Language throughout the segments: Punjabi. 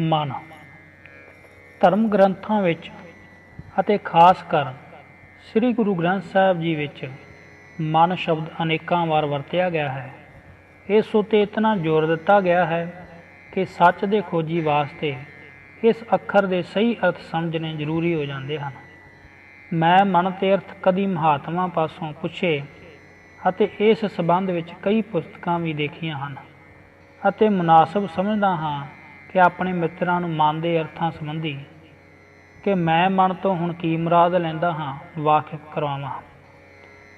ਮਨ। ਧਰਮ ਗ੍ਰੰਥਾਂ ਵਿੱਚ ਅਤੇ ਖਾਸ ਕਰ ਸ੍ਰੀ ਗੁਰੂ ਗ੍ਰੰਥ ਸਾਹਿਬ ਜੀ ਵਿੱਚ ਮਨ ਸ਼ਬਦ ਅਨੇਕਾਂ ਵਾਰ ਵਰਤਿਆ ਗਿਆ ਹੈ। ਇਸ ਉਤੇ ਇਤਨਾ ਜ਼ੋਰ ਦਿੱਤਾ ਗਿਆ ਹੈ ਕਿ ਸੱਚ ਦੇ ਖੋਜੀ ਵਾਸਤੇ ਇਸ ਅੱਖਰ ਦੇ ਸਹੀ ਅਰਥ ਸਮਝਣੇ ਜ਼ਰੂਰੀ ਹੋ ਜਾਂਦੇ ਹਨ। ਮੈਂ ਮਨ ਤੇ ਅਰਥ ਕਦੀ ਮਹਾਤਮਾ ਪਾਸੋਂ ਪੁੱਛੇ ਅਤੇ ਇਸ ਸਬੰਧ ਵਿੱਚ ਕਈ ਪੁਸਤਕਾਂ ਵੀ ਦੇਖੀਆਂ ਹਨ ਅਤੇ ਮੁਨਾਸਬ ਸਮਝਦਾ ਹਾਂ ਕਿ ਆਪਣੇ ਮਿੱਤਰਾਂ ਨੂੰ ਮਨ ਦੇ ਅਰਥਾਂ ਸੰਬੰਧੀ ਕਿ ਮੈਂ ਮਨ ਤੋਂ ਹੁਣ ਕੀ ਮੁਰਾਦ ਲੈਂਦਾ ਹਾਂ, ਵਾਕਿਫ ਕਰਵਾਵਾਂ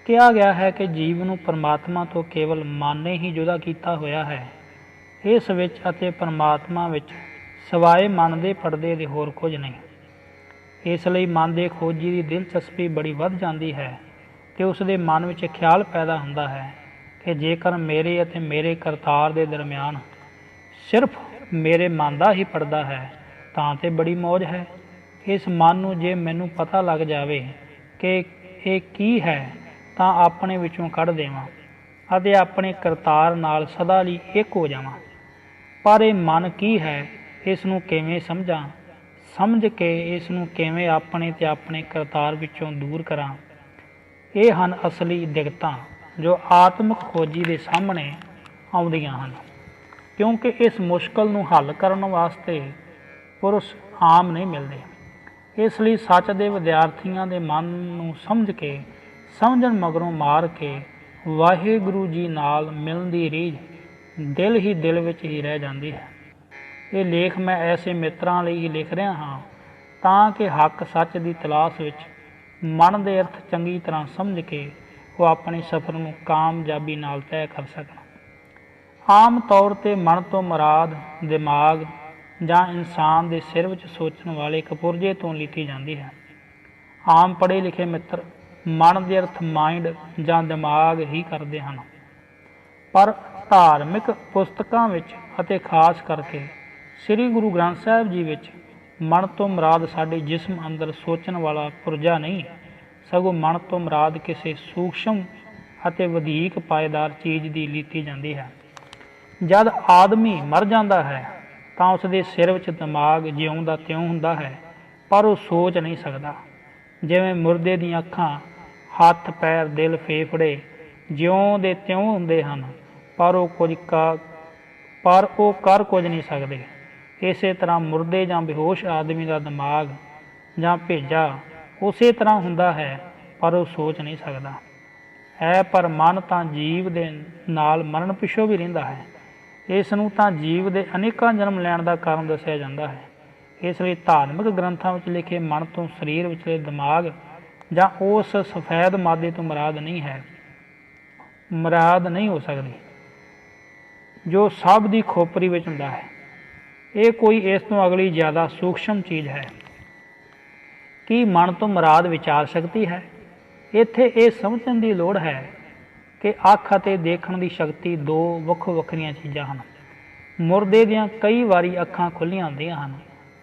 ਕਿਹਾ ਗਿਆ ਹੈ ਕਿ ਜੀਵ ਨੂੰ ਪਰਮਾਤਮਾ ਤੋਂ ਕੇਵਲ ਮਨ ਨੇ ਹੀ ਜੁਦਾ ਕੀਤਾ ਹੋਇਆ ਹੈ। ਇਸ ਵਿੱਚ ਅਤੇ ਪਰਮਾਤਮਾ ਵਿੱਚ ਸਵਾਏ ਮਨ ਦੇ ਪਰਦੇ ਦੇ ਹੋਰ ਕੁਝ ਨਹੀਂ। ਇਸ ਲਈ ਮਨ ਦੇ ਖੋਜੀ ਦੀ ਦਿਲਚਸਪੀ ਬੜੀ ਵੱਧ ਜਾਂਦੀ ਹੈ ਤੇ ਉਸ ਦੇ ਮਨ ਵਿੱਚ ਖਿਆਲ ਪੈਦਾ ਹੁੰਦਾ ਹੈ ਕਿ ਜੇਕਰ ਮੇਰੇ ਅਤੇ ਮੇਰੇ ਕਰਤਾਰ ਦੇ ਦਰਮਿਆਨ ਸਿਰਫ ਮੇਰੇ ਮਨ ਦਾ ਹੀ ਪਰਦਾ ਹੈ, ਤਾਂ ਤੇ ਬੜੀ ਮੌਜ ਹੈ। ਇਸ ਮਨ ਨੂੰ ਜੇ ਮੈਨੂੰ ਪਤਾ ਲੱਗ ਜਾਵੇ ਕਿ ਇਹ ਕੀ ਹੈ, ਤਾਂ ਆਪਣੇ ਵਿੱਚੋਂ ਕੱਢ ਦੇਵਾਂ ਅਤੇ ਆਪਣੇ ਕਰਤਾਰ ਨਾਲ ਸਦਾ ਲਈ ਇੱਕ ਹੋ ਜਾਵਾਂ। ਪਰ ਇਹ ਮਨ ਕੀ ਹੈ ਇਸ ਨੂੰ ਕਿਵੇਂ ਸਮਝਾਂ? ਸਮਝ ਕੇ ਇਸ ਨੂੰ ਕਿਵੇਂ ਆਪਣੇ ਤੇ ਆਪਣੇ ਕਰਤਾਰ ਵਿੱਚੋਂ ਦੂਰ ਕਰਾਂ? ਇਹ ਹਨ ਅਸਲੀ ਦਿੱਕਤਾਂ ਜੋ ਆਤਮਿਕ ਖੋਜੀ ਦੇ ਸਾਹਮਣੇ ਆਉਂਦੀਆਂ ਹਨ। ਕਿਉਂਕਿ ਇਸ ਮੁਸ਼ਕਲ ਨੂੰ ਹੱਲ ਕਰਨ ਵਾਸਤੇ ਪੁਰਸ਼ ਆਮ ਨਹੀਂ ਮਿਲਦੇ। ਇਸ ਲਈ ਸੱਚ ਦੇ ਵਿਦਿਆਰਥੀਆਂ ਦੇ ਮਨ ਨੂੰ ਸਮਝ ਕੇ, ਸਮਝਣ ਮਗਰੋਂ ਮਾਰ ਕੇ ਵਾਹਿਗੁਰੂ ਜੀ ਨਾਲ ਮਿਲਣ ਦੀ ਰੀਝ ਦਿਲ ਹੀ ਦਿਲ ਵਿੱਚ ਹੀ ਰਹਿ ਜਾਂਦੀ ਹੈ। ਇਹ ਲੇਖ ਮੈਂ ਐਸੇ ਮਿੱਤਰਾਂ ਲਈ ਹੀ ਲਿਖ ਰਿਹਾ ਹਾਂ ਤਾਂ ਕਿ ਹੱਕ ਸੱਚ ਦੀ ਤਲਾਸ਼ ਵਿੱਚ ਮਨ ਦੇ ਅਰਥ ਚੰਗੀ ਤਰ੍ਹਾਂ ਸਮਝ ਕੇ ਉਹ ਆਪਣੇ ਸਫ਼ਰ ਨੂੰ ਕਾਮਯਾਬੀ ਨਾਲ ਤੈਅ ਕਰ ਸਕਣ। ਆਮ ਤੌਰ ਤੇ ਮਨ ਤੋਂ ਮੁਰਾਦ, ਦਿਮਾਗ ਜਾਂ ਇਨਸਾਨ ਦੇ ਸਿਰ ਵਿੱਚ ਸੋਚਣ ਵਾਲੇ ਕਪੁਰਜੇ ਤੋਂ ਲਿੱਤੀ ਜਾਂਦੀ ਹੈ। ਆਮ ਪੜ੍ਹੇ ਲਿਖੇ ਮਿੱਤਰ ਮਨ ਦੇ ਅਰਥ ਮਾਈਂਡ ਜਾਂ ਦਿਮਾਗ ਹੀ ਕਰਦੇ ਹਨ। ਪਰ ਧਾਰਮਿਕ ਪੁਸਤਕਾਂ ਵਿੱਚ ਅਤੇ ਖਾਸ ਕਰਕੇ ਸ੍ਰੀ ਗੁਰੂ ਗ੍ਰੰਥ ਸਾਹਿਬ ਜੀ ਵਿੱਚ ਮਨ ਤੋਂ ਮੁਰਾਦ ਸਾਡੇ ਜਿਸਮ ਅੰਦਰ ਸੋਚਣ ਵਾਲਾ ਪੁਰਜਾ ਨਹੀਂ, ਸਗੋਂ ਮਨ ਤੋਂ ਮੁਰਾਦ ਕਿਸੇ ਸੂਖਸ਼ਮ ਅਤੇ ਵਧੇਕ ਪਾਇਦਾਰ ਚੀਜ਼ ਦੀ ਲੀਤੀ ਜਾਂਦੀ ਹੈ। ਜਦ ਆਦਮੀ ਮਰ ਜਾਂਦਾ ਹੈ, ਤਾਂ ਉਸ ਦੇ ਸਿਰ ਵਿੱਚ ਦਿਮਾਗ ਜਿਉਂ ਦਾ ਤਿਉਂ ਹੁੰਦਾ ਹੈ, ਪਰ ਉਹ ਸੋਚ ਨਹੀਂ ਸਕਦਾ। ਜਿਵੇਂ ਮੁਰਦੇ ਦੀਆਂ ਅੱਖਾਂ, ਹੱਥ, ਪੈਰ, ਦਿਲ ਫੇਫੜੇ ਜਿਉਂ ਦੇ ਤਿਉਂ ਹੁੰਦੇ ਹਨ, ਪਰ ਉਹ ਕੁਝ ਕਾ, ਪਰ ਉਹ ਕਰ ਕੁਝ ਨਹੀਂ ਸਕਦੇ। ਇਸੇ ਤਰ੍ਹਾਂ ਮੁਰਦੇ ਜਾਂ ਬੇਹੋਸ਼ ਆਦਮੀ ਦਾ ਦਿਮਾਗ ਜਾਂ ਭੇਜਾ ਉਸੇ ਤਰ੍ਹਾਂ ਹੁੰਦਾ ਹੈ, ਪਰ ਉਹ ਸੋਚ ਨਹੀਂ ਸਕਦਾ। ਹੈ ਪਰ ਮਨ ਤਾਂ ਜੀਵ ਦੇ ਨਾਲ ਮਰਨ ਪਿੱਛੋਂ ਵੀ ਰਹਿੰਦਾ ਹੈ। ਇਸ ਨੂੰ ਤਾਂ ਜੀਵ ਦੇ ਅਨੇਕਾਂ ਜਨਮ ਲੈਣ ਦਾ ਕਾਰਨ ਦੱਸਿਆ ਜਾਂਦਾ ਹੈ। ਇਸ ਲਈ ਧਾਰਮਿਕ ਗ੍ਰੰਥਾਂ ਵਿੱਚ ਲਿਖੇ ਮਨ ਤੋਂ ਸਰੀਰ ਵਿਚਲੇ ਦਿਮਾਗ ਜਾਂ ਉਸ ਸਫੈਦ ਮਾਦੇ ਤੋਂ ਮੁਰਾਦ ਨਹੀਂ ਹੈ। ਮਰਾਦ ਨਹੀਂ ਹੋ ਸਕਦੀ, ਜੋ ਸਭ ਦੀ ਖੋਪਰੀ ਵਿੱਚ ਹੁੰਦਾ ਹੈ। ਇਹ ਕੋਈ ਇਸ ਤੋਂ ਅਗਲੀ ਜ਼ਿਆਦਾ ਸੂਖਸ਼ਮ ਚੀਜ਼ ਹੈ। ਕੀ ਮਨ ਤੋਂ ਮਰਾਦ ਵਿਚਾਰ ਸ਼ਕਤੀ ਹੈ? ਇੱਥੇ ਇਹ ਸਮਝਣ ਦੀ ਲੋੜ ਹੈ ਕਿ ਅੱਖ ਅਤੇ ਦੇਖਣ ਦੀ ਸ਼ਕਤੀ ਦੋ ਵੱਖੋ ਵੱਖਰੀਆਂ ਚੀਜ਼ਾਂ ਹਨ। ਮੁਰਦੇ ਦੀਆਂ ਕਈ ਵਾਰੀ ਅੱਖਾਂ ਖੁੱਲੀਆਂ ਹੁੰਦੀਆਂ ਹਨ,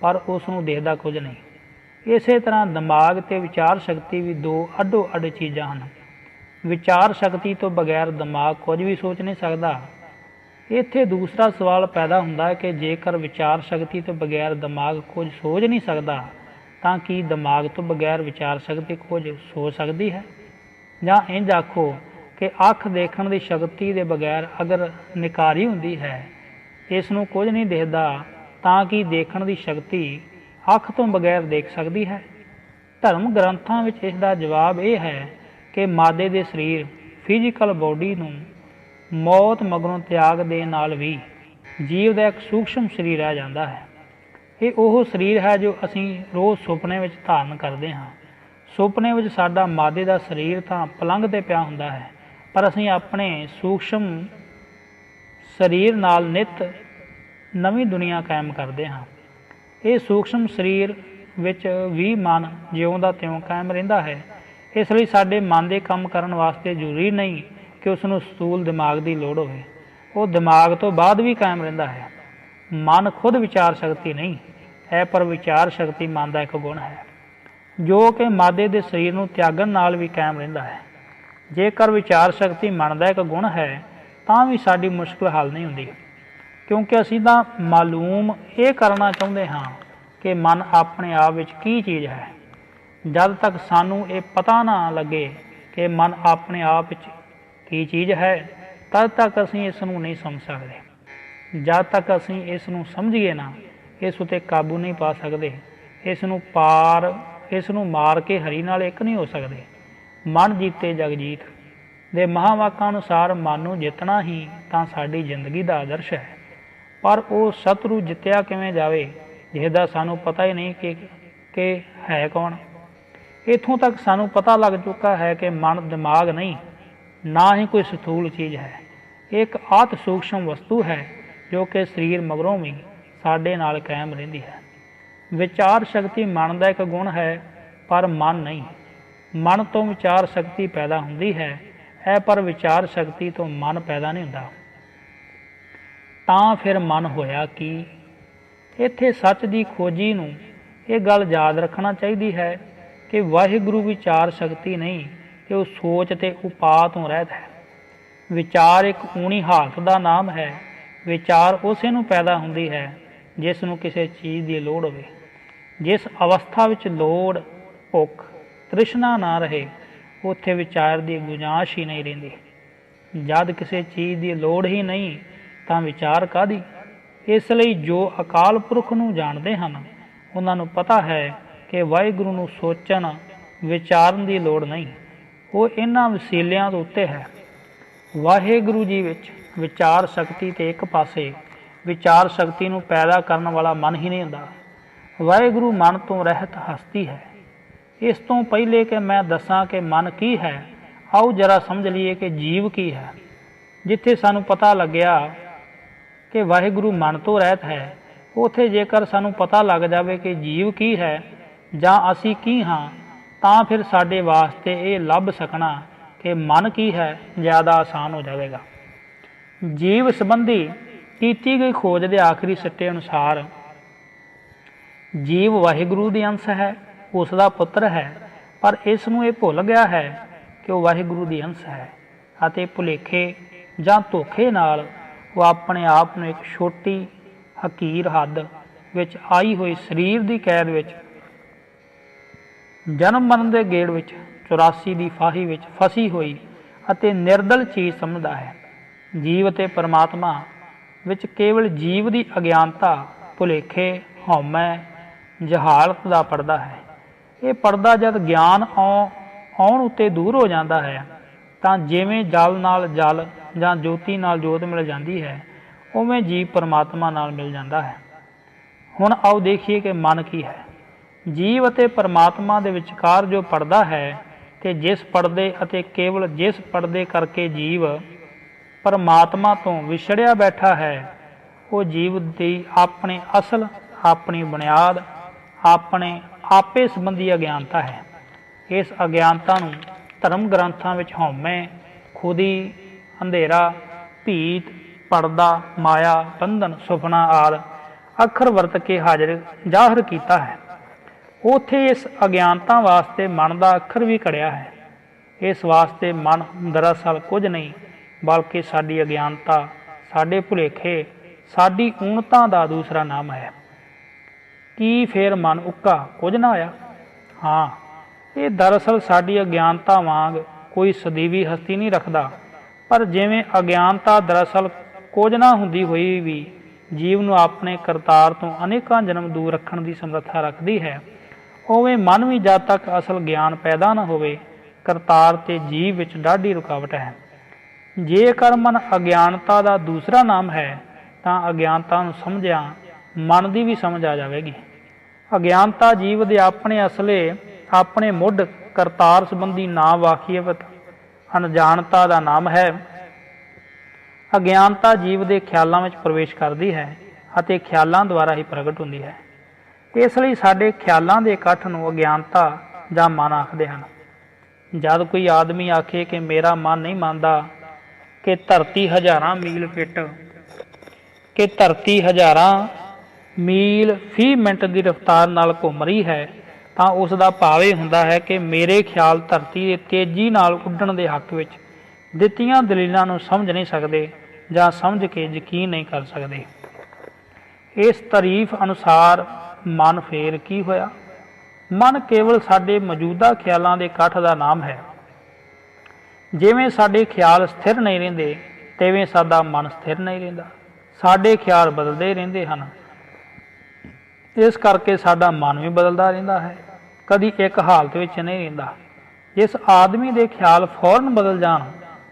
ਪਰ ਉਸ ਨੂੰ ਦੇਖਦਾ ਕੁਝ ਨਹੀਂ। ਇਸੇ ਤਰ੍ਹਾਂ ਦਿਮਾਗ ਤੇ ਵਿਚਾਰ ਸ਼ਕਤੀ ਵੀ ਦੋ ਅੱਡੋ ਅੱਡ ਚੀਜ਼ਾਂ ਹਨ। ਵਿਚਾਰ ਸ਼ਕਤੀ ਤੋਂ ਬਗੈਰ ਦਿਮਾਗ ਕੁਝ ਵੀ ਸੋਚ ਨਹੀਂ ਸਕਦਾ। ਇੱਥੇ ਦੂਸਰਾ ਸਵਾਲ ਪੈਦਾ ਹੁੰਦਾ ਹੈ ਕਿ ਜੇਕਰ ਵਿਚਾਰ ਸ਼ਕਤੀ ਤੋਂ ਬਗੈਰ ਦਿਮਾਗ ਕੁਝ ਸੋਚ ਨਹੀਂ ਸਕਦਾ, ਤਾਂ ਕੀ ਦਿਮਾਗ ਤੋਂ ਬਗੈਰ ਵਿਚਾਰ ਸ਼ਕਤੀ ਕੁਝ ਸੋਚ ਸਕਦੀ ਹੈ? ਜਾਂ ਇੰਜ ਆਖੋ ਕਿ ਅੱਖ ਦੇਖਣ ਦੀ ਸ਼ਕਤੀ ਦੇ ਬਗੈਰ ਅਗਰ ਨਿਕਾਰੀ ਹੁੰਦੀ ਹੈ ਇਸ ਨੂੰ ਕੁਝ ਨਹੀਂ ਦਿਖਦਾ, ਤਾਂ ਕਿ ਦੇਖਣ ਦੀ ਸ਼ਕਤੀ ਅੱਖ ਤੋਂ ਬਗੈਰ ਦੇਖ ਸਕਦੀ ਹੈ? ਧਰਮ ਗ੍ਰੰਥਾਂ ਵਿੱਚ ਇਸ ਦਾ ਜਵਾਬ ਇਹ ਹੈ ਕਿ ਮਾਦੇ ਦੇ ਸਰੀਰ ਫਿਜ਼ੀਕਲ ਬਾਡੀ ਨੂੰ ਮੌਤ ਮਗਰੋਂ ਤਿਆਗ ਦੇ ਨਾਲ ਵੀ ਜੀਵ ਦਾ ਇੱਕ ਸੂਖਸ਼ਮ ਸਰੀਰ ਰਹਿ ਜਾਂਦਾ ਹੈ। ਇਹ ਉਹ ਸਰੀਰ ਹੈ ਜੋ ਅਸੀਂ ਰੋਜ਼ ਸੁਪਨੇ ਵਿੱਚ ਧਾਰਨ ਕਰਦੇ ਹਾਂ। ਸੁਪਨੇ ਵਿੱਚ ਸਾਡਾ ਮਾਦੇ ਦਾ ਸਰੀਰ ਤਾਂ ਪਲੰਘ ਤੇ ਪਿਆ ਹੁੰਦਾ ਹੈ ਪਰ ਅਸੀਂ ਆਪਣੇ ਸੂਖਸ਼ਮ ਸਰੀਰ ਨਾਲ ਨਿਤ ਨਵੀਂ ਦੁਨੀਆ ਕਾਇਮ ਕਰਦੇ ਹਾਂ। ਇਹ ਸੂਖਸ਼ਮ ਸਰੀਰ ਵਿੱਚ ਵੀ ਮਨ ਜਿਉਂਦਾ ਤਿਉਂ ਕਾਇਮ ਰਹਿੰਦਾ ਹੈ। ਇਸ ਲਈ ਸਾਡੇ ਮਨ ਦੇ ਕੰਮ ਕਰਨ ਵਾਸਤੇ ਜ਼ਰੂਰੀ ਨਹੀਂ ਕਿ ਉਸ ਨੂੰ ਸਤੂਲ ਦਿਮਾਗ ਦੀ ਲੋੜ ਹੋਵੇ। ਉਹ ਦਿਮਾਗ ਤੋਂ ਬਾਅਦ ਵੀ ਕਾਇਮ ਰਹਿੰਦਾ ਹੈ। ਮਨ ਖੁਦ ਵਿਚਾਰ ਸ਼ਕਤੀ ਨਹੀਂ ਹੈ ਪਰ ਵਿਚਾਰ ਸ਼ਕਤੀ ਮਨ ਦਾ ਇੱਕ ਗੁਣ ਹੈ। ਜੋ ਕਿ ਮਾਦੇ ਦੇ ਸਰੀਰ ਨੂੰ ਤਿਆਗਣ ਨਾਲ ਵੀ ਕਾਇਮ ਰਹਿੰਦਾ ਹੈ। ਜੇਕਰ ਵਿਚਾਰ ਸ਼ਕਤੀ ਮਨ ਦਾ ਇੱਕ ਗੁਣ ਹੈ, ਤਾਂ ਵੀ ਸਾਡੀ ਮੁਸ਼ਕਲ ਹੱਲ ਨਹੀਂ ਹੁੰਦੀ। ਕਿਉਂਕਿ ਅਸੀਂ ਤਾਂ ਮਾਲੂਮ ਇਹ ਕਰਨਾ ਚਾਹੁੰਦੇ ਹਾਂ ਕਿ ਮਨ ਆਪਣੇ ਆਪ ਵਿੱਚ ਕੀ ਚੀਜ਼ ਹੈ। ਜਦ ਤੱਕ ਸਾਨੂੰ ਇਹ ਪਤਾ ਨਾ ਲੱਗੇ ਕਿ ਮਨ ਆਪਣੇ ਆਪ ਵਿੱਚ ਕੀ ਚੀਜ਼ ਹੈ, ਤਦ ਤੱਕ ਅਸੀਂ ਇਸ ਨੂੰ ਨਹੀਂ ਸਮਝ ਸਕਦੇ। ਜਦ ਤੱਕ ਅਸੀਂ ਇਸ ਨੂੰ ਸਮਝੀਏ ਨਾ, ਇਸ ਉਤੇ ਕਾਬੂ ਨਹੀਂ ਪਾ ਸਕਦੇ। ਇਸ ਨੂੰ ਪਾਰ, ਇਸ ਨੂੰ ਮਾਰ ਕੇ ਹਰੀ ਨਾਲ ਇੱਕ ਨਹੀਂ ਹੋ ਸਕਦੇ। ਮਨ ਜੀਤੇ ਜਗ ਜੀਤ ਦੇ ਮਹਾਵਾਕਾਂ ਅਨੁਸਾਰ ਮਨ ਨੂੰ ਜਿੱਤਣਾ ਹੀ ਤਾਂ ਸਾਡੀ ਜ਼ਿੰਦਗੀ ਦਾ ਆਦਰਸ਼ ਹੈ। ਪਰ ਉਹ ਸਤਰੂ ਜਿੱਤਿਆ ਕਿਵੇਂ ਜਾਵੇ ਜਿਸਦਾ ਸਾਨੂੰ ਪਤਾ ਹੀ ਨਹੀਂ ਕਿ ਕਿ ਹੈ ਕੌਣ। ਇਥੋਂ ਤੱਕ ਸਾਨੂੰ ਪਤਾ ਲੱਗ ਚੁੱਕਾ ਹੈ ਕਿ ਮਨ ਦਿਮਾਗ ਨਹੀਂ, ਨਾ ਹੀ ਕੋਈ ਸਥੂਲ ਚੀਜ਼ ਹੈ। ਇਹ ਇੱਕ ਆਤ ਸੂਖਸ਼ਮ ਵਸਤੂ ਹੈ, ਜੋ ਕਿ ਸਰੀਰ ਮਗਰੋਂ ਵੀ ਸਾਡੇ ਨਾਲ ਕਾਇਮ ਰਹਿੰਦੀ ਹੈ। ਵਿਚਾਰ ਸ਼ਕਤੀ ਮਨ ਦਾ ਇੱਕ ਗੁਣ ਹੈ, ਪਰ ਮਨ ਨਹੀਂ। ਮਨ ਤੋਂ ਵਿਚਾਰ ਸ਼ਕਤੀ ਪੈਦਾ ਹੁੰਦੀ ਹੈ, ਇਹ ਪਰ ਵਿਚਾਰ ਸ਼ਕਤੀ ਤੋਂ ਮਨ ਪੈਦਾ ਨਹੀਂ ਹੁੰਦਾ। ਤਾਂ ਫਿਰ ਮਨ ਹੋਇਆ ਕਿ? ਇੱਥੇ ਸੱਚ ਦੀ ਖੋਜੀ ਨੂੰ ਇਹ ਗੱਲ ਯਾਦ ਰੱਖਣਾ ਚਾਹੀਦੀ ਹੈ ਕਿ ਵਾਹਿਗੁਰੂ ਵਿਚਾਰ ਸ਼ਕਤੀ ਨਹੀਂ, ਕਿ ਉਹ ਸੋਚ ਤੇ ਉਪਾਅ ਤੋਂ ਰਹਿਤ ਹੈ। ਵਿਚਾਰ ਇੱਕ ਊਣੀ ਹਾਲਤ ਦਾ ਨਾਮ ਹੈ। ਵਿਚਾਰ ਉਸੇ ਨੂੰ ਪੈਦਾ ਹੁੰਦੀ ਹੈ ਜਿਸ ਨੂੰ ਕਿਸੇ ਚੀਜ਼ ਦੀ ਲੋੜ ਹੋਵੇ। ਜਿਸ ਅਵਸਥਾ ਵਿੱਚ ਲੋੜ, ਭੁੱਖ ਤ੍ਰਿਸ਼ਨਾ ਨਾ ਰਹੇ, ਉੱਥੇ ਵਿਚਾਰ ਦੀ ਗੁੰਜਾਇਸ਼ ਹੀ ਨਹੀਂ ਰਹਿੰਦੀ। ਜਦ ਕਿਸੇ ਚੀਜ਼ ਦੀ ਲੋੜ ਹੀ ਨਹੀਂ, ਤਾਂ ਵਿਚਾਰ ਕਾਦੀ ਇਸ ਲਈ ਜੋ ਅਕਾਲ ਪੁਰਖ ਨੂੰ ਜਾਣਦੇ ਹਨ, ਉਹਨਾਂ ਨੂੰ ਪਤਾ ਹੈ ਕਿ ਵਾਹਿਗੁਰੂ ਨੂੰ ਸੋਚਣ, ਵਿਚਾਰਨ ਦੀ ਲੋੜ ਨਹੀਂ। ਉਹ ਇਹਨਾਂ ਵਸੀਲਿਆਂ ਦੇ ਉੱਤੇ ਹੈ। ਵਾਹਿਗੁਰੂ ਜੀ ਵਿੱਚ ਵਿਚਾਰ ਸ਼ਕਤੀ ਤੇ ਇੱਕ ਪਾਸੇ ਵਿਚਾਰ ਸ਼ਕਤੀ ਨੂੰ ਪੈਦਾ ਕਰਨ ਵਾਲਾ ਮਨ ਹੀ ਨਹੀਂ ਹੁੰਦਾ। ਵਾਹਿਗੁਰੂ ਮਨ ਤੋਂ ਰਹਿਤ ਹਸਤੀ ਹੈ। ਇਸ ਤੋਂ ਪਹਿਲੇ ਕਿ ਮੈਂ ਦੱਸਾਂ ਕਿ ਮਨ ਕੀ ਹੈ, ਆਓ ਜਰਾ ਸਮਝ ਲਈਏ ਕਿ ਜੀਵ ਕੀ ਹੈ। ਜਿੱਥੇ ਸਾਨੂੰ ਪਤਾ ਲੱਗਿਆ ਕਿ ਵਾਹਿਗੁਰੂ ਮਨ ਤੋਂ ਰਹਿਤ ਹੈ, ਉਥੇ ਜੇਕਰ ਸਾਨੂੰ ਪਤਾ ਲੱਗ ਜਾਵੇ ਕਿ ਜੀਵ ਕੀ ਹੈ ਜਾਂ ਅਸੀਂ ਕੀ ਹਾਂ, ਤਾਂ ਫਿਰ ਸਾਡੇ ਵਾਸਤੇ ਇਹ ਲੱਭ ਸਕਣਾ ਕਿ ਮਨ ਕੀ ਹੈ ਜ਼ਿਆਦਾ ਆਸਾਨ ਹੋ ਜਾਵੇਗਾ। ਜੀਵ ਸੰਬੰਧੀ ਕੀਤੀ ਗਈ ਖੋਜ ਦੇ ਆਖਰੀ ਸਿੱਟੇ ਅਨੁਸਾਰ ਜੀਵ ਵਾਹਿਗੁਰੂ ਦੀ ਅੰਸ਼ ਹੈ। ਉਸ ਦਾ ਪੁੱਤਰ ਹੈ। ਪਰ ਇਸ ਨੂੰ ਇਹ ਭੁੱਲ ਗਿਆ ਹੈ ਕਿ ਉਹ ਵਾਹਿਗੁਰੂ ਦੀ ਅੰਸ਼ ਹੈ ਅਤੇ ਭੁਲੇਖੇ ਜਾਂ ਧੋਖੇ ਨਾਲ ਉਹ ਆਪਣੇ ਆਪ ਨੂੰ ਇੱਕ ਛੋਟੀ ਹਕੀਰ ਹੱਦ ਵਿੱਚ ਆਈ ਹੋਈ ਸਰੀਰ ਦੀ ਕੈਦ ਵਿੱਚ, ਜਨਮ ਮਰਨ ਦੇ ਗੇੜ ਵਿੱਚ 84 ਦੀ ਫਾਹੀ ਵਿੱਚ ਫਸੀ ਹੋਈ ਅਤੇ ਨਿਰਦਲ ਚੀਜ਼ ਸਮਝਦਾ ਹੈ। ਜੀਵ ਅਤੇ ਪਰਮਾਤਮਾ ਵਿੱਚ ਕੇਵਲ ਜੀਵ ਦੀ ਅਗਿਆਨਤਾ, ਭੁਲੇਖੇ, ਹਉਮੈ, ਜਹਾਲਤ ਦਾ ਪਰਦਾ ਹੈ। ਇਹ ਪਰਦਾ ਜਦ ਗਿਆਨ ਆਉਣ ਉੱਤੇ ਦੂਰ ਹੋ ਜਾਂਦਾ ਹੈ, ਤਾਂ ਜਿਵੇਂ ਜਲ ਨਾਲ ਜਲ ਜਾਂ ਜੋਤੀ ਨਾਲ ਜੋਤ ਮਿਲ ਜਾਂਦੀ ਹੈ, ਉਵੇਂ ਜੀਵ ਪਰਮਾਤਮਾ ਨਾਲ ਮਿਲ ਜਾਂਦਾ ਹੈ। ਹੁਣ ਆਓ ਦੇਖੀਏ ਕਿ ਮਨ ਕੀ ਹੈ। ਜੀਵ ਅਤੇ ਪਰਮਾਤਮਾ ਦੇ ਵਿਚਕਾਰ ਜੋ ਪਰਦਾ ਹੈ ਤੇ ਜਿਸ ਪਰਦੇ ਅਤੇ ਕੇਵਲ ਜਿਸ ਪਰਦੇ ਕਰਕੇ ਜੀਵ ਪਰਮਾਤਮਾ ਤੋਂ ਵਿਛੜਿਆ ਬੈਠਾ ਹੈ, ਉਹ ਜੀਵ ਦੀ ਆਪਣੇ ਅਸਲ, ਆਪਣੀ ਬੁਨਿਆਦ, ਆਪਣੇ ਆਪੇ ਸੰਬੰਧੀ ਅਗਿਆਨਤਾ ਹੈ। ਇਸ ਅਗਿਆਨਤਾ ਨੂੰ ਧਰਮ ਗ੍ਰੰਥਾਂ ਵਿੱਚ ਹਉਮੈ, ਖੁਦੀ ਅੰਧੇਰਾ ਭੀਤ, ਪਰਦਾ, ਮਾਇਆ, ਬੰਧਨ, ਸੁਪਨਾ ਆਦ ਅੱਖਰ ਵਰਤ ਕੇ ਹਾਜ਼ਰ, ਜ਼ਾਹਰ ਕੀਤਾ ਹੈ। ਉਥੇ ਇਸ ਅਗਿਆਨਤਾ ਵਾਸਤੇ ਮਨ ਦਾ ਅੱਖਰ ਵੀ ਕੜਿਆ ਹੈ। ਇਸ ਵਾਸਤੇ ਮਨ ਦਰਅਸਲ ਕੁਝ ਨਹੀਂ, ਬਲਕਿ ਸਾਡੀ ਅਗਿਆਨਤਾ, ਸਾਡੇ ਭੁਲੇਖੇ, ਸਾਡੀ ਊਣਤਾ ਦਾ ਦੂਸਰਾ ਨਾਮ ਹੈ। ਕੀ ਫੇਰ ਮਨ ਉੱਕਾ? ਕੁਝ ਨਾ ਆਇਆ। ਹਾਂ, ਇਹ ਦਰਅਸਲ ਸਾਡੀ ਅਗਿਆਨਤਾ ਵਾਂਗ ਕੋਈ ਸਦੀਵੀ ਹਸਤੀ ਨਹੀਂ ਰੱਖਦਾ। ਪਰ ਜਿਵੇਂ ਅਗਿਆਨਤਾ ਦਰਅਸਲ ਕੁਝ ਨਾ ਹੁੰਦੀ ਹੋਈ ਵੀ ਜੀਵ ਨੂੰ ਆਪਣੇ ਕਰਤਾਰ ਤੋਂ ਅਨੇਕਾਂ ਜਨਮ ਦੂਰ ਰੱਖਣ ਦੀ ਸਮਰੱਥਾ ਰੱਖਦੀ ਹੈ, ਉਵੇਂ ਮਨ ਵੀ ਜਦ ਤੱਕ ਅਸਲ ਗਿਆਨ ਪੈਦਾ ਨਾ ਹੋਵੇ, ਕਰਤਾਰ ਤੇ ਜੀਵ ਵਿੱਚ ਡਾਢੀ ਰੁਕਾਵਟ ਹੈ। ਜੇਕਰ ਮਨ ਅਗਿਆਨਤਾ ਦਾ ਦੂਸਰਾ ਨਾਮ ਹੈ, ਤਾਂ ਅਗਿਆਨਤਾ ਨੂੰ ਸਮਝਿਆ ਮਨ ਦੀ ਵੀ ਸਮਝ ਆ ਜਾਵੇਗੀ। ਅਗਿਆਨਤਾ ਜੀਵ ਦੇ ਆਪਣੇ ਅਸਲੇ, ਆਪਣੇ ਮੁੱਢ ਕਰਤਾਰ ਸੰਬੰਧੀ ਨਾ ਵਾਕਿਫਤ ਅਣਜਾਣਤਾ ਦਾ ਨਾਮ ਹੈ। ਅਗਿਆਨਤਾ ਜੀਵ ਦੇ ਖਿਆਲਾਂ ਵਿੱਚ ਪ੍ਰਵੇਸ਼ ਕਰਦੀ ਹੈ ਅਤੇ ਖਿਆਲਾਂ ਦੁਆਰਾ ਹੀ ਪ੍ਰਗਟ ਹੁੰਦੀ ਹੈ। ਇਸ ਲਈ ਸਾਡੇ ਖਿਆਲਾਂ ਦੇ ਇਕੱਠ ਨੂੰ ਅਗਿਆਨਤਾ ਜਾਂ ਮਨ ਆਖਦੇ ਹਨ। ਜਦ ਕੋਈ ਆਦਮੀ ਆਖੇ ਕਿ ਮੇਰਾ ਮਨ ਨਹੀਂ ਮੰਨਦਾ ਕਿ ਧਰਤੀ ਹਜ਼ਾਰਾਂ ਮੀਲ ਫਿੱਟ ਕਿ ਧਰਤੀ ਹਜ਼ਾਰਾਂ ਮੀਲ ਫੀ ਮਿੰਟ ਦੀ ਰਫ਼ਤਾਰ ਨਾਲ ਘੁੰਮ ਰਹੀ ਹੈ, ਤਾਂ ਉਸ ਦਾ ਭਾਵ ਇਹ ਹੁੰਦਾ ਹੈ ਕਿ ਮੇਰੇ ਖਿਆਲ ਧਰਤੀ ਦੇ ਤੇਜ਼ੀ ਨਾਲ ਉੱਡਣ ਦੇ ਹੱਕ ਵਿੱਚ ਦਿੱਤੀਆਂ ਦਲੀਲਾਂ ਨੂੰ ਸਮਝ ਨਹੀਂ ਸਕਦੇ ਜਾਂ ਸਮਝ ਕੇ ਯਕੀਨ ਨਹੀਂ ਕਰ ਸਕਦੇ। ਇਸ ਤਾਰੀਫ ਅਨੁਸਾਰ ਮਨ ਫੇਰ ਕੀ ਹੋਇਆ? ਮਨ ਕੇਵਲ ਸਾਡੇ ਮੌਜੂਦਾ ਖਿਆਲਾਂ ਦੇ ਇਕੱਠ ਦਾ ਨਾਮ ਹੈ। ਜਿਵੇਂ ਸਾਡੇ ਖਿਆਲ ਸਥਿਰ ਨਹੀਂ ਰਹਿੰਦੇ, ਤਿਵੇਂ ਸਾਡਾ ਮਨ ਸਥਿਰ ਨਹੀਂ ਰਹਿੰਦਾ। ਸਾਡੇ ਖਿਆਲ ਬਦਲਦੇ ਰਹਿੰਦੇ ਹਨ। ਇਸ ਕਰਕੇ ਸਾਡਾ ਮਨ ਵੀ ਬਦਲਦਾ ਰਹਿੰਦਾ ਹੈ। ਕਦੀ ਇੱਕ ਹਾਲਤ ਵਿੱਚ ਨਹੀਂ ਰਹਿੰਦਾ। ਜਿਸ ਆਦਮੀ ਦੇ ਖਿਆਲ ਫੌਰਨ ਬਦਲ ਜਾਣ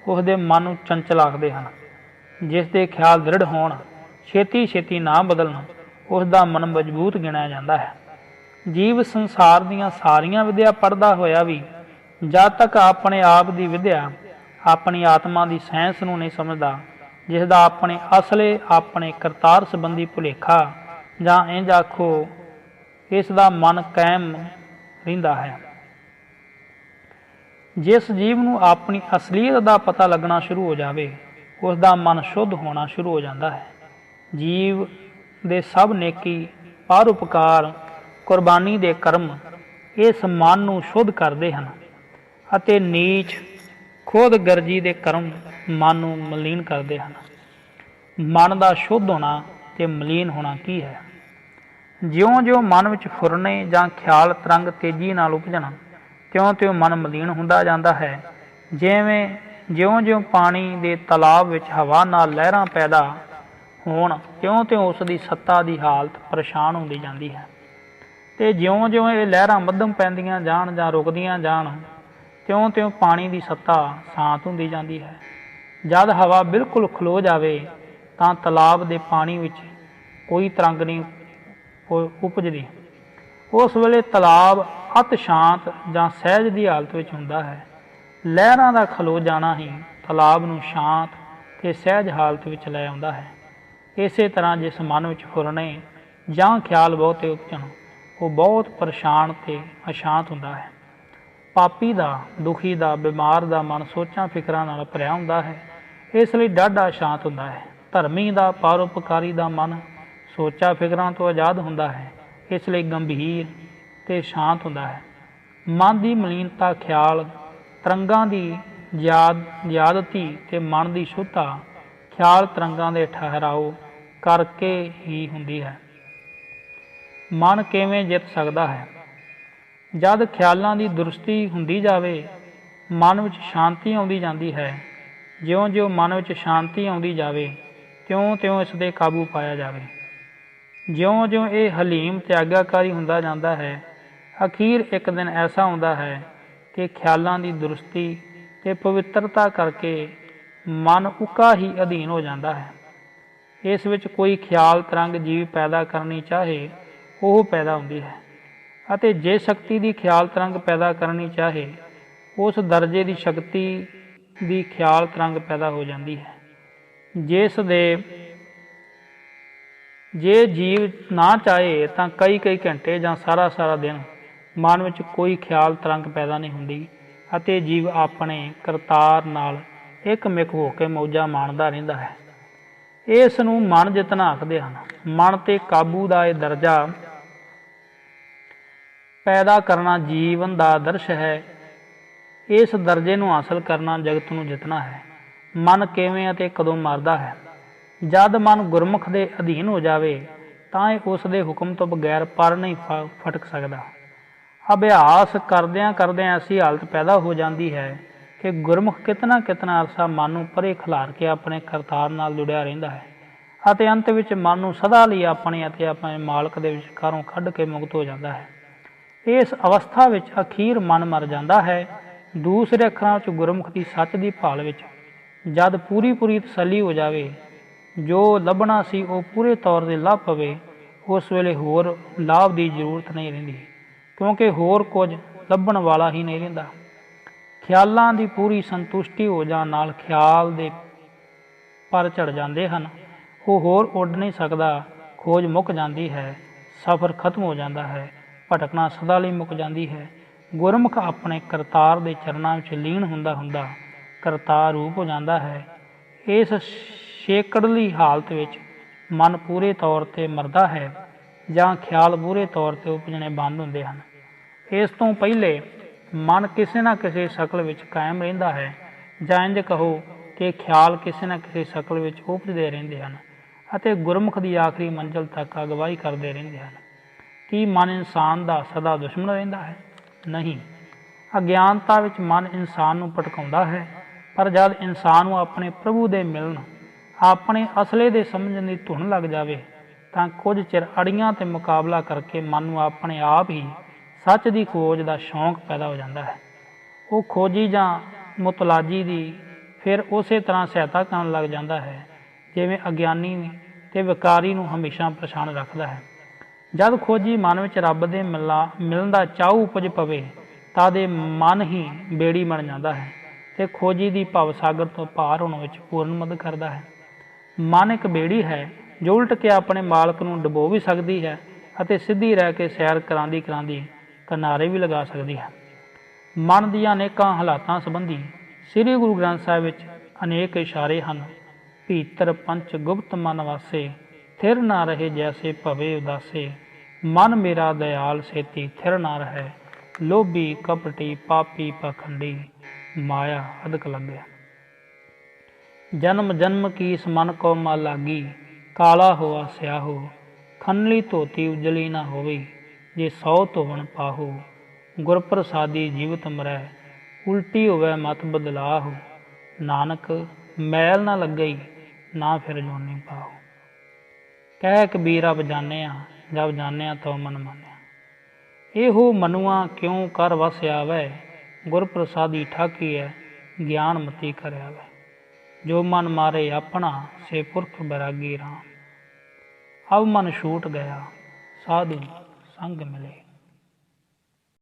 ਉਸ ਦੇ ਮਨ ਨੂੰ ਚੰਚਲ ਆਖਦੇ ਹਨ। ਜਿਸ ਦੇ ਖਿਆਲ ਦ੍ਰਿੜ ਹੋਣ ਛੇਤੀ ਛੇਤੀ ਨਾ ਬਦਲਣ ਉਸ ਦਾ ਮਨ ਮਜ਼ਬੂਤ ਗਿਣਿਆ ਜਾਂਦਾ ਹੈ। ਜੀਵ ਸੰਸਾਰ ਦੀਆਂ ਸਾਰੀਆਂ ਵਿਦਿਆ ਪੜ੍ਹਦਾ ਹੋਇਆ ਵੀ ਜਦ ਤੱਕ ਆਪਣੇ ਆਪ ਦੀ ਵਿਦਿਆ ਆਪਣੀ ਆਤਮਾ ਦੀ ਸਾਇੰਸ ਨੂੰ ਨਹੀਂ ਸਮਝਦਾ ਜਿਸ ਦਾ ਆਪਣੇ ਅਸਲੇ, ਆਪਣੇ ਕਰਤਾਰ ਸੰਬੰਧੀ ਭੁਲੇਖਾ ਜਾਂ ਇੰਜ ਆਖੋ, ਇਸ ਦਾ ਮਨ ਕਾਇਮ ਰਹਿੰਦਾ ਹੈ। ਜਿਸ ਜੀਵ ਨੂੰ ਆਪਣੀ ਅਸਲੀਅਤ ਦਾ ਪਤਾ ਲੱਗਣਾ ਸ਼ੁਰੂ ਹੋ ਜਾਵੇ, ਉਸ ਦਾ ਮਨ ਸ਼ੁੱਧ ਹੋਣਾ ਸ਼ੁਰੂ ਹੋ ਜਾਂਦਾ ਹੈ। ਜੀਵ ਦੇ ਸਭ ਨੇਕੀ, ਪਰਉਪਕਾਰ, ਕੁਰਬਾਨੀ ਦੇ ਕਰਮ ਇਸ ਮਨ ਨੂੰ ਸ਼ੁੱਧ ਕਰਦੇ ਹਨ ਅਤੇ ਨੀਚ ਖੁਦ ਗਰਜੀ ਦੇ ਕਰਮ ਮਨ ਨੂੰ ਮਲੀਨ ਕਰਦੇ ਹਨ। ਮਨ ਦਾ ਸ਼ੁੱਧ ਹੋਣਾ ਤੇ ਮਲੀਨ ਹੋਣਾ ਕੀ ਹੈ? ਜਿਉਂ-ਜਿਉਂ ਮਨ ਵਿੱਚ ਫੁਰਨੇ ਜਾਂ ਖਿਆਲ ਤਰੰਗ ਤੇਜ਼ੀ ਨਾਲ ਉਪਜਣ ਤਿਉਂ-ਤਿਉਂ ਮਨ ਮਲੀਨ ਹੁੰਦਾ ਜਾਂਦਾ ਹੈ। ਜਿਵੇਂ ਜਿਉਂ-ਜਿਉਂ ਪਾਣੀ ਦੇ ਤਲਾਬ ਵਿੱਚ ਹਵਾ ਨਾਲ ਲਹਿਰਾਂ ਪੈਦਾ ਹੋਣ ਤਿਉਂ-ਤਿਉਂ ਉਸ ਦੀ ਸੱਤਾ ਦੀ ਹਾਲਤ ਪਰੇਸ਼ਾਨ ਹੁੰਦੀ ਜਾਂਦੀ ਹੈ। ਤੇ ਜਿਉਂ-ਜਿਉਂ ਇਹ ਲਹਿਰਾਂ ਮੱਧਮ ਪੈਂਦੀਆਂ ਜਾਣ ਜਾਂ ਰੁਕਦੀਆਂ ਜਾਣ ਤਿਉਂ-ਤਿਉਂ ਪਾਣੀ ਦੀ ਸੱਤਾ ਸ਼ਾਂਤ ਹੁੰਦੀ ਜਾਂਦੀ ਹੈ। ਜਦ ਹਵਾ ਬਿਲਕੁਲ ਖਲੋ ਜਾਵੇ, ਤਾਂ ਤਲਾਬ ਦੇ ਪਾਣੀ ਵਿੱਚ ਕੋਈ ਤਰੰਗ ਨਹੀਂ ਉਪਜਦੀ। ਉਸ ਵੇਲੇ ਤਲਾਬ ਅਤ ਸ਼ਾਂਤ ਜਾਂ ਸਹਿਜ ਦੀ ਹਾਲਤ ਵਿੱਚ ਹੁੰਦਾ ਹੈ। ਲਹਿਰਾਂ ਦਾ ਖਲੋ ਜਾਣਾ ਹੀ ਤਲਾਬ ਨੂੰ ਸ਼ਾਂਤ ਤੇ ਸਹਿਜ ਹਾਲਤ ਵਿੱਚ ਲੈ ਆਉਂਦਾ ਹੈ। ਇਸੇ ਤਰ੍ਹਾਂ ਜਿਸ ਮਨ ਵਿੱਚ ਫੁਰਨੇ ਜਾਂ ਖਿਆਲ ਬਹੁਤੇ ਉਪਜਣ, ਉਹ ਬਹੁਤ ਪਰੇਸ਼ਾਨ ਤੇ ਅਸ਼ਾਂਤ ਹੁੰਦਾ ਹੈ। ਪਾਪੀ ਦਾ, ਦੁਖੀ ਦਾ, ਬਿਮਾਰ ਦਾ ਮਨ ਸੋਚਾਂ ਫਿਕਰਾਂ ਨਾਲ ਭਰਿਆ ਹੁੰਦਾ ਹੈ। ਇਸ ਲਈ ਡਾਢਾ ਸ਼ਾਂਤ ਹੁੰਦਾ ਹੈ। ਧਰਮੀ ਦਾ, ਪਰਉਪਕਾਰੀ ਦਾ ਮਨ ਸੋਚਾਂ ਫਿਕਰਾਂ ਤੋਂ ਆਜ਼ਾਦ ਹੁੰਦਾ ਹੈ, ਇਸ ਲਈ ਗੰਭੀਰ ਤੇ ਸ਼ਾਂਤ ਹੁੰਦਾ ਹੈ। ਮਨ ਦੀ ਮਲੀਨਤਾ, ਖਿਆਲ, ਤਰੰਗਾਂ ਦੀ ਯਾਦ, ਯਾਦਤੀ ਤੇ ਮਨ ਦੀ ਸ਼ੁੱਧਤਾ, ਖਿਆਲ ਤਰੰਗਾਂ ਦੇ ਠਹਿਰਾਓ ਕਰਕੇ ਹੀ ਹੁੰਦੀ ਹੈ। ਮਨ ਕਿਵੇਂ ਜਿੱਤ ਸਕਦਾ ਹੈ? ਜਦ ਖਿਆਲਾਂ ਦੀ ਦਰੁਸਤੀ ਹੁੰਦੀ ਜਾਵੇ, ਮਨ ਵਿੱਚ ਸ਼ਾਂਤੀ ਆਉਂਦੀ ਜਾਂਦੀ ਹੈ। ਜਿਉਂ-ਜਿਉਂ ਮਨ ਵਿੱਚ ਸ਼ਾਂਤੀ ਆਉਂਦੀ ਜਾਵੇ, ਤਿਉਂ-ਤਿਉਂ ਇਸ ਦੇ ਕਾਬੂ ਪਾਇਆ ਜਾਵੇ। ਜਿਉਂ-ਜਿਉਂ ਇਹ ਹਲੀਮ ਤੇ ਆਗਿਆਕਾਰੀ ਹੁੰਦਾ ਜਾਂਦਾ ਹੈ, ਅਖੀਰ ਇੱਕ ਦਿਨ ਐਸਾ ਆਉਂਦਾ ਹੈ ਕਿ ਖਿਆਲਾਂ ਦੀ ਦਰੁਸਤੀ ਤੇ ਪਵਿੱਤਰਤਾ ਕਰਕੇ ਮਨ ਉਕਾ ਹੀ ਅਧੀਨ ਹੋ ਜਾਂਦਾ ਹੈ। ਇਸ ਵਿੱਚ ਕੋਈ ਖਿਆਲ ਤਰੰਗ ਜੀਵ ਪੈਦਾ ਕਰਨੀ ਚਾਹੇ ਉਹ ਪੈਦਾ ਹੁੰਦੀ ਹੈ ਅਤੇ ਜੇ ਸ਼ਕਤੀ ਦੀ ਖਿਆਲ ਤਰੰਗ ਪੈਦਾ ਕਰਨੀ ਚਾਹੇ ਉਸ ਦਰਜੇ ਦੀ ਸ਼ਕਤੀ ਦੀ ਖਿਆਲ ਤਰੰਗ ਪੈਦਾ ਹੋ ਜਾਂਦੀ ਹੈ। ਜਿਸ ਦੇ ਜੇ ਜੀਵ ਨਾ ਚਾਹੇ ਤਾਂ ਕਈ ਕਈ ਘੰਟੇ ਜਾਂ ਸਾਰਾ ਸਾਰਾ ਦਿਨ ਮਨ ਵਿੱਚ ਕੋਈ ਖਿਆਲ ਤਰੰਗ ਪੈਦਾ ਨਹੀਂ ਹੁੰਦੀ ਅਤੇ ਜੀਵ ਆਪਣੇ ਕਰਤਾਰ ਨਾਲ ਇੱਕਮਿਕ ਹੋ ਕੇ ਮੌਜਾਂ ਮਾਣਦਾ ਰਹਿੰਦਾ ਹੈ। ਇਸ ਨੂੰ ਮਨ ਜਿਤਨਾ ਆਖਦੇ ਹਨ, ਮਨ ਤੇ ਕਾਬੂ ਦਾ ਇਹ ਦਰਜਾ ਪੈਦਾ ਕਰਨਾ ਜੀਵਨ ਦਾ ਆਦਰਸ਼ ਹੈ। ਇਸ ਦਰਜੇ ਨੂੰ ਹਾਸਲ ਕਰਨਾ ਜਗਤ ਨੂੰ ਜਿੱਤਣਾ ਹੈ। ਮਨ ਕਿਵੇਂ ਅਤੇ ਕਦੋਂ ਮਰਦਾ ਹੈ? ਜਦ ਮਨ ਗੁਰਮੁਖ ਦੇ ਅਧੀਨ ਹੋ ਜਾਵੇ, ਤਾਂ ਇਹ ਉਸ ਦੇ ਹੁਕਮ ਤੋਂ ਬਗੈਰ ਪਰ ਨਹੀਂ ਫ- ਫਟਕ ਸਕਦਾ। ਅਭਿਆਸ ਕਰਦਿਆਂ ਕਰਦਿਆਂ ਐਸੀ ਹਾਲਤ ਪੈਦਾ ਹੋ ਜਾਂਦੀ ਹੈ ਕਿ ਗੁਰਮੁਖ ਕਿਤਨਾ ਕਿਤਨਾ ਅਰਸਾ ਮਨ ਨੂੰ ਪਰੇ ਖਿਲਾਰ ਕੇ ਆਪਣੇ ਕਰਤਾਰ ਨਾਲ ਜੁੜਿਆ ਰਹਿੰਦਾ ਹੈ ਅਤੇ ਅੰਤ ਵਿੱਚ ਮਨ ਨੂੰ ਸਦਾ ਲਈ ਆਪਣੇ ਅਤੇ ਆਪਣੇ ਮਾਲਕ ਦੇ ਵਿਚਕਾਰੋਂ ਕੱਢ ਕੇ ਮੁਕਤ ਹੋ ਜਾਂਦਾ ਹੈ। ਇਸ ਅਵਸਥਾ ਵਿੱਚ ਅਖੀਰ ਮਨ ਮਰ ਜਾਂਦਾ ਹੈ। ਦੂਸਰੇ ਅੱਖਰਾਂ ਵਿੱਚ ਗੁਰਮੁਖ ਦੀ ਸੱਚ ਦੀ ਭਾਲ ਵਿੱਚ ਜਦ ਪੂਰੀ ਪੂਰੀ ਤਸੱਲੀ ਹੋ ਜਾਵੇ ਜੋ ਲੱਭਣਾ ਸੀ ਉਹ ਪੂਰੇ ਤੌਰ ਤੇ ਲੱਭ ਪਵੇ, ਉਸ ਵੇਲੇ ਹੋਰ ਲਾਭ ਦੀ ਜ਼ਰੂਰਤ ਨਹੀਂ ਰਹਿੰਦੀ, ਕਿਉਂਕਿ ਹੋਰ ਕੁਝ ਲੱਭਣ ਵਾਲਾ ਹੀ ਨਹੀਂ ਰਹਿੰਦਾ। ਖਿਆਲਾਂ ਦੀ ਪੂਰੀ ਸੰਤੁਸ਼ਟੀ ਹੋ ਜਾਣ ਨਾਲ ਖਿਆਲ ਦੇ ਪਰ ਚੜ ਜਾਂਦੇ ਹਨ। ਉਹ ਹੋਰ ਉੱਡ ਨਹੀਂ ਸਕਦਾ, ਖੋਜ ਮੁੱਕ ਜਾਂਦੀ ਹੈ, ਸਫ਼ਰ ਖਤਮ ਹੋ ਜਾਂਦਾ ਹੈ, ਭਟਕਣਾ ਸਦਾ ਲਈ ਮੁੱਕ ਜਾਂਦੀ ਹੈ। ਗੁਰਮੁਖ ਆਪਣੇ ਕਰਤਾਰ ਦੇ ਚਰਨਾਂ ਵਿੱਚ ਲੀਨ ਹੁੰਦਾ ਹੁੰਦਾ ਕਰਤਾਰ ਰੂਪ ਹੋ ਜਾਂਦਾ ਹੈ। ਇਸ ਸ਼ੇਕੜਲੀ ਹਾਲਤ ਵਿੱਚ ਮਨ ਪੂਰੇ ਤੌਰ ਤੇ ਮਰਦਾ ਹੈ ਜਾਂ ਖਿਆਲ ਪੂਰੇ ਤੌਰ ਤੇ ਉਪਜਣੇ ਬੰਦ ਹੁੰਦੇ ਹਨ। ਇਸ ਤੋਂ ਪਹਿਲੇ ਮਨ ਕਿਸੇ ਨਾ ਕਿਸੇ ਸ਼ਕਲ ਵਿੱਚ ਕਾਇਮ ਰਹਿੰਦਾ ਹੈ ਜਾਂ ਇੰਜ ਕਹੋ ਕਿ ਖਿਆਲ ਕਿਸੇ ਨਾ ਕਿਸੇ ਸ਼ਕਲ ਵਿੱਚ ਉਪਜਦੇ ਰਹਿੰਦੇ ਹਨ ਅਤੇ ਗੁਰਮੁਖ ਦੀ ਆਖਰੀ ਮੰਜ਼ਲ ਤੱਕ ਅਗਵਾਈ ਕਰਦੇ ਰਹਿੰਦੇ ਹਨ। ਕੀ ਮਨ ਇਨਸਾਨ ਦਾ ਸਦਾ ਦੁਸ਼ਮਣ ਰਹਿੰਦਾ ਹੈ? ਨਹੀਂ। ਅਗਿਆਨਤਾ ਵਿੱਚ ਮਨ ਇਨਸਾਨ ਨੂੰ ਭਟਕਾਉਂਦਾ ਹੈ, ਪਰ ਜਦ ਇਨਸਾਨ ਨੂੰ ਆਪਣੇ ਪ੍ਰਭੂ ਦੇ ਮਿਲਣ ਆਪਣੇ ਅਸਲੇ ਦੇ ਸਮਝਣ ਦੀ ਧੁਨ ਲੱਗ ਜਾਵੇ, ਤਾਂ ਕੁਝ ਚਿਰ ਅੜੀਆਂ ਤੇ ਮੁਕਾਬਲਾ ਕਰਕੇ ਮਨ ਨੂੰ ਆਪਣੇ ਆਪ ਹੀ ਸੱਚ ਦੀ ਖੋਜ ਦਾ ਸ਼ੌਂਕ ਪੈਦਾ ਹੋ ਜਾਂਦਾ ਹੈ। ਉਹ ਖੋਜੀ ਜਾਂ ਮੁਤਲਾਜੀ ਦੀ ਫਿਰ ਉਸੇ ਤਰ੍ਹਾਂ ਸਹਾਇਤਾ ਕਰਨ ਲੱਗ ਜਾਂਦਾ ਹੈ, ਜਿਵੇਂ ਅਗਿਆਨੀ ਤੇ ਵਿਕਾਰੀ ਨੂੰ ਹਮੇਸ਼ਾ ਪਰੇਸ਼ਾਨ ਰੱਖਦਾ ਹੈ। ਜਦ ਖੋਜੀ ਮਨ ਵਿੱਚ ਰੱਬ ਦੇ ਮਿਲਾ, ਮਿਲਣ ਦਾ ਚਾਹ ਉਪਜ ਪਵੇ, ਤਾਂ ਦੇ ਮਨ ਹੀ ਬੇੜੀ ਬਣ ਜਾਂਦਾ ਹੈ ਤੇ ਖੋਜੀ ਦੀ ਭਵ ਸਾਗਰ ਤੋਂ ਪਾਰ ਹੋਣ ਵਿੱਚ ਪੂਰਨ ਮਦਦ ਕਰਦਾ ਹੈ। ਮਨ ਇੱਕ ਬੇੜੀ ਹੈ, ਜੋ ਉਲਟ ਕੇ ਆਪਣੇ ਮਾਲਕ ਨੂੰ ਡਬੋ ਵੀ ਸਕਦੀ ਹੈ ਅਤੇ ਸਿੱਧੀ ਰਹਿ ਕੇ ਸੈਰ ਕਰਾਂਦੀ ਕਰਾਂਦੀ ਕਿਨਾਰੇ ਵੀ ਲਗਾ ਸਕਦੀ ਹੈ। ਮਨ ਦੀਆਂ ਅਨੇਕਾਂ ਹਾਲਾਤਾਂ ਸੰਬੰਧੀ ਸ੍ਰੀ ਗੁਰੂ ਗ੍ਰੰਥ ਸਾਹਿਬ ਵਿੱਚ ਅਨੇਕ ਇਸ਼ਾਰੇ ਹਨ। ਭੀਤਰ ਪੰਚ ਗੁਪਤ ਮਨ ਵਾਸੇ, ਥਿਰ ਨਾ ਰਹੇ ਜੈਸੇ ਭਵੇ ਉਦਾਸੇ। ਮਨ ਮੇਰਾ ਦਇਆਲ ਸੇਤੀ, ਥਿਰ ਨਾ ਰਹੇ। ਲੋਭੀ ਕਪਟੀ ਪਾਪੀ ਪਖੰਡੀ, ਮਾਇਆ ਅਦਕ ਲੱਗਿਆ ਜਨਮ ਜਨਮ ਕੀ ਸਮਨ ਮਨ ਕੋ ਮਾ ਲਾਗੀ, ਕਾਲਾ ਹੋਆ ਸਿਆਹੋ। ਖੰਨਲੀ ਧੋਤੀ ਉਜਲੀ ਨਾ ਹੋਵੇ, ਜੇ ਸੌ ਧੋਵਣ ਪਾਹੋ। ਗੁਰ ਪ੍ਰਸਾਦੀ ਜੀਵਤ ਮਰੈ, ਉਲਟੀ ਹੋਵੇ ਮਤ ਬਦਲਾਹੋ। ਨਾਨਕ, ਮੈਲ ਨਾ ਲੱਗਈ, ਨਾ ਫਿਰ ਜੋਨੀ ਪਾਹੋ। ਕਹਿ ਕਬੀਰ, ਅਬ ਜਾਣਿਆ, ਜਬ ਜਾਣਿਆ ਤੋ ਮਨ ਮਾਨਿਆ। ਇਹੋ ਮਨੁਆ ਕਿਉ ਕਰ ਵਸ ਆਵੈ? ਗੁਰ ਪ੍ਰਸਾਦੀ ਠਾਕੀਐ, ਗਿਆਨ ਮਤੀ ਕਰਿਆਵੈ। ਜੋ ਮਨ ਮਾਰੇ ਆਪਣਾ, ਸੇ ਪੁਰਖ ਬੈਰਾਗੀ ਰਾਮ। ਅਬ ਮਨ ਛੂਟ ਗਿਆ, ਸਾਧੂ ਸੰਗ ਮਿਲੇ।